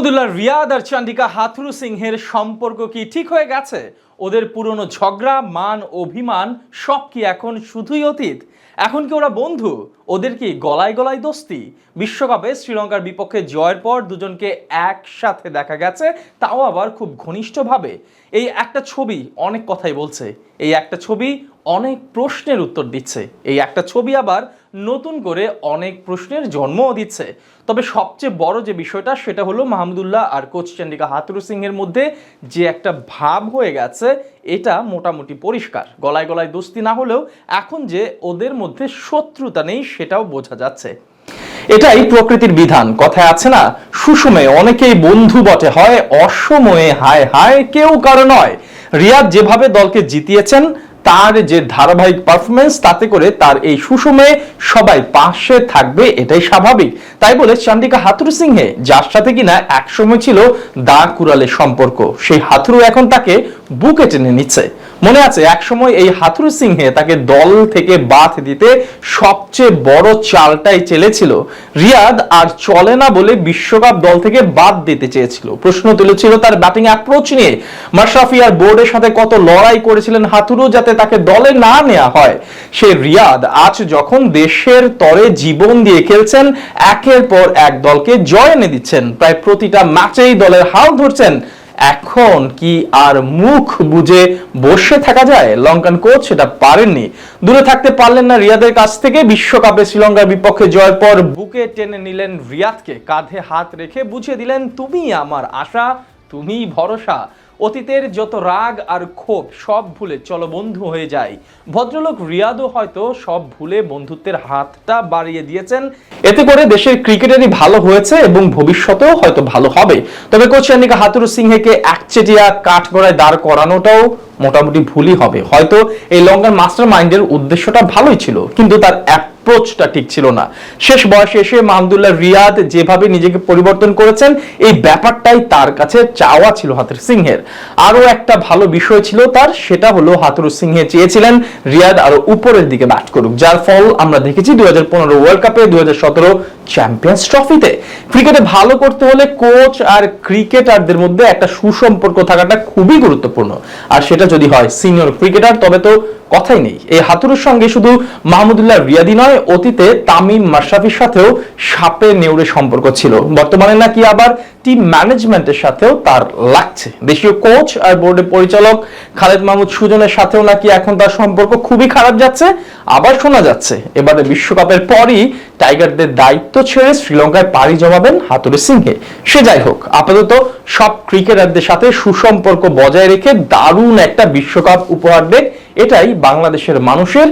মাহমুদুল্লাহ রিয়াদ আর চান্ডিকা হাথুরু সিংহের সম্পর্ক কি ঠিক হয়ে গেছে? ওদের পুরনো ঝগড়া, মান, অভিমান সব কি এখন শুধুই অতীত? এখন কি ওরা বন্ধু? ওদের কি গলায় গলায় দোস্তি? বিশ্বকাপে শ্রীলঙ্কার বিপক্ষে জয়ের পর দুজনকে একসাথে দেখা গেছে, তাও আবার খুব ঘনিষ্ঠভাবে। এই একটা ছবি অনেক কথাই বলছে, এই একটা ছবি অনেক প্রশ্নের উত্তর দিচ্ছে, এই একটা ছবি আবার নতুন করে অনেক প্রশ্নের জন্মও দিচ্ছে। তবে সবচেয়ে বড় যে বিষয়টা, সেটা হলো মাহমুদুল্লাহ আর কোচ চন্ডিকা হাতুরু সিংয়ের মধ্যে যে একটা ভাব হয়ে গেছে, এটা মোটামুটি পরিষ্কার। গলায় গলায় দোস্তি না হলেও এখন যে ওদের মধ্যে শত্রুতা নেই সেটাও বোঝা যাচ্ছে। এটাই প্রকৃতির বিধান। কথায় আছে না সুসময়ে অনেকেই বন্ধু বটে, হয় অসময়ে, হায় হায়, কেউ কারও নয়। রিয়াদ যেভাবে দলকে জিতিয়েছেন, তার যে ধারাবাহিক পারফরমেন্স তাতে করে তার এই সুসময়ে সবাই পাশে থাকবে, এটাই স্বাভাবিক। তাই বলে চান্ডিকা হাতুরু সিংহে, যার সাথে কিনা একসময় ছিল দা কুরালের সম্পর্ক, সেই হাতুরু এখন তাকে বুকে টেনে নিচ্ছে। মনে আছে একসময় এই হাথুরু সিংহে তাকে দল থেকে বাদ দিতে সবচেয়ে বড় চালটাই চেলেছিল। রিয়াদ আর চলে না বলে বিশ্বকাপ দল থেকে বাদ দিতে চেয়েছিল। প্রশ্ন তুলেছিল তার ব্যাটিং অ্যাপ্রোচ নিয়ে। মাশরাফি আর বোর্ডের সাথে কত লড়াই করেছিলেন হাথুরু যাতে তাকে দলে না নেওয়া হয়? সে রিয়াদ আজ যখন দেশের তরে জীবন দিয়ে খেলছেন, একের পর এক দলকে জয় এনে দিচ্ছেন। প্রায় প্রতিটা ম্যাচেই দলের হাল ধরছেন এখন কি আর মুখ বুঝে বসে থাকা যায়? লঙ্কান কোচ সেটা পারেননি। দূরে থাকতে পারলেন না রিয়াদের কাছ থেকে। বিশ্বকাপে শ্রীলঙ্কার বিপক্ষে জয়ের পর বুকে টেনে নিলেন রিয়াদকে। কাঁধে হাত রেখে বুঝিয়ে দিলেন, তুমি আমার আশা তুমি ভরসা। অতীতের যত রাগ আর ক্ষোভ, সব ভুলে চলো বন্ধু হয়ে যায় ভদ্রলোক রিয়াদও হয়তো সব ভুলে বন্ধুত্বের হাতটা বাড়িয়ে দিয়েছেন। এতে করে দেশের ক্রিকেটারই ভালো হয়েছে এবং ভবিষ্যতেও হয়তো ভালো হবে। তবে কোচ চান্ডিকা হাতুরু সিংহেকে একচেটিয়া কাঠগড়ায় দাঁড় করানোটাও মোটামুটি ভুলই হবে। হয়তো এই লঙ্কার মাস্টার মাইন্ডের উদ্দেশ্যটা ভালোই ছিল, কিন্তু তার অ্যাপ্রোচটা ঠিক ছিল না। শেষ বয়সে এসে মাহমুদুল্লাহ রিয়াদ যেভাবে নিজেকে পরিবর্তন করেছেন, এই ব্যাপারটাই তার কাছে চাওয়া ছিল হাতুর সিংহের। আরও একটা ভালো বিষয় ছিল তার, সেটা হলো হাতুর সিংহে চেয়েছিলেন রিয়াদ আরও উপরের দিকে ব্যাট করুক, যার ফল আমরা দেখেছি দুই হাজার পনেরো ওয়ার্ল্ড কাপে সতেরো চ্যাম্পিয়ন্স ট্রফিতে ক্রিকেটে ভালো করতে হলে কোচ আর ক্রিকেটারদের মধ্যে একটা সুসম্পর্ক থাকাটা খুবই গুরুত্বপূর্ণ। আর সেটা যদি হয় সিনিয়র ক্রিকেটার তবে তো কথাই নেই। এই হাতুরের সঙ্গে শুধু মাহমুদুল্লাহ রিয়াদি নয় অতীতে তামিম মাশরাফির সাথেও সাপে নেউড়ে সম্পর্ক ছিল। বর্তমানে নাকি আবার টিম ম্যানেজমেন্টের সাথেও তার লাগছে। দেশীয় কোচ আর বোর্ডের পরিচালক খালেদ মাহমুদ সুজনের সাথেও নাকি এখন তার সম্পর্ক খুবই খারাপ যাচ্ছে। আবার শোনা যাচ্ছে এবারে বিশ্বকাপের পরই টাইগারদের দায়িত্ব ছেড়ে শ্রীলঙ্কায় পাড়ি জমাবেন হাতুরে সিংহে সে যাই হোক, আপাতত সব ক্রিকেটারদের সাথে সুসম্পর্ক বজায় রেখে দারুণ একটা বিশ্বকাপ উপহার দেখ এটাই বাংলাদেশের মানুষের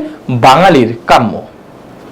বাঙালির কাম্য।